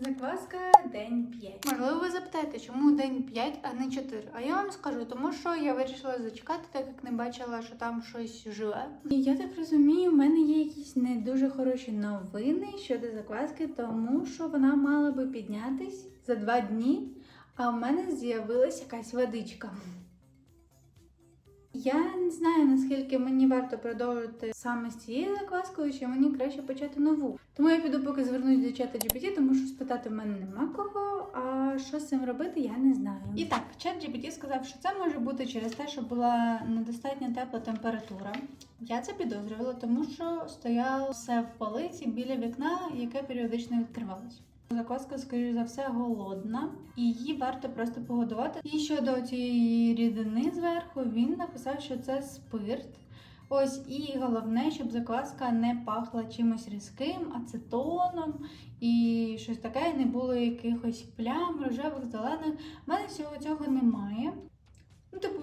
Закваска день 5. Можливо, ви запитаєте, чому день 5, а не 4? А я вам скажу, тому що я вирішила зачекати, так як не бачила, що там щось живе. І я так розумію, в мене є якісь не дуже хороші новини щодо закваски, тому що вона мала би піднятись за два дні, а в мене з'явилась якась водичка. Я не знаю, наскільки мені варто продовжити саме з цією закваскою, чи мені краще почати нову. Тому я піду поки звернусь до чата GPT, тому що спитати в мене нема кого, а що з цим робити, я не знаю. І так, чат GPT сказав, що це може бути через те, що була недостатньо тепла температура. Я це підозрювала, тому що стояло все в полиці біля вікна, яке періодично відкривалось. Закваска, скоріш за все, голодна, і її варто просто погодувати. І щодо цієї рідини зверху, він написав, що це спирт. Ось і головне, щоб закваска не пахла чимось різким, ацетоном і щось таке, не було якихось плям, рожевих, зелених. У мене всього цього немає.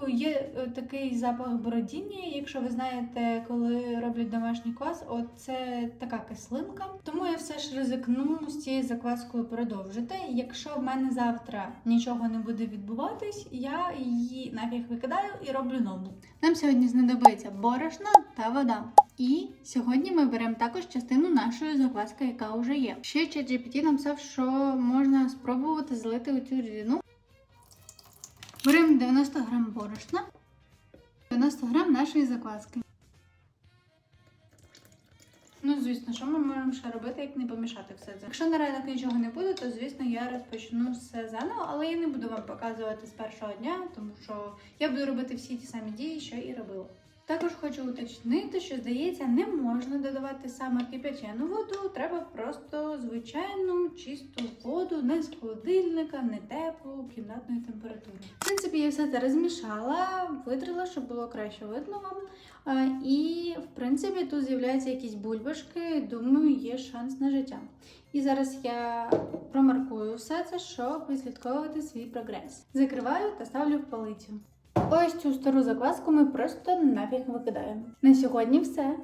Типу, є е, такий запах бродіння, якщо ви знаєте, коли роблять домашній квас, от це така кислинка. Тому я все ж ризикну з цією закваскою продовжити. Якщо в мене завтра нічого не буде відбуватись, я її нафіг викидаю і роблю нову. Нам сьогодні знадобиться борошно та вода. І сьогодні ми беремо також частину нашої закваски, яка вже є. Ще ChatGPT написав, що можна спробувати залити у цю рідину. Беремо 90 грам борошна, 90 грам нашої закваски. Ну, звісно, що ми можемо ще робити, як не помішати все це. Якщо на ранок нічого не буде, то звісно я розпочну все заново, але я не буду вам показувати з першого дня, тому що я буду робити всі ті самі дії, що і робила. Також хочу уточнити, що здається, не можна додавати саме кип'ячену воду, треба просто звичайну чисту воду, не з холодильника, не теплу, кімнатної температури. В принципі, я все це розмішала, витрила, щоб було краще видно вам. І, в принципі, тут з'являються якісь бульбашки. Думаю, є шанс на життя. І зараз я промаркую все це, щоб відслідковувати свій прогрес. Закриваю та ставлю в полицю. Ось цю стару закваску ми просто нафіг викидаємо. На сьогодні все.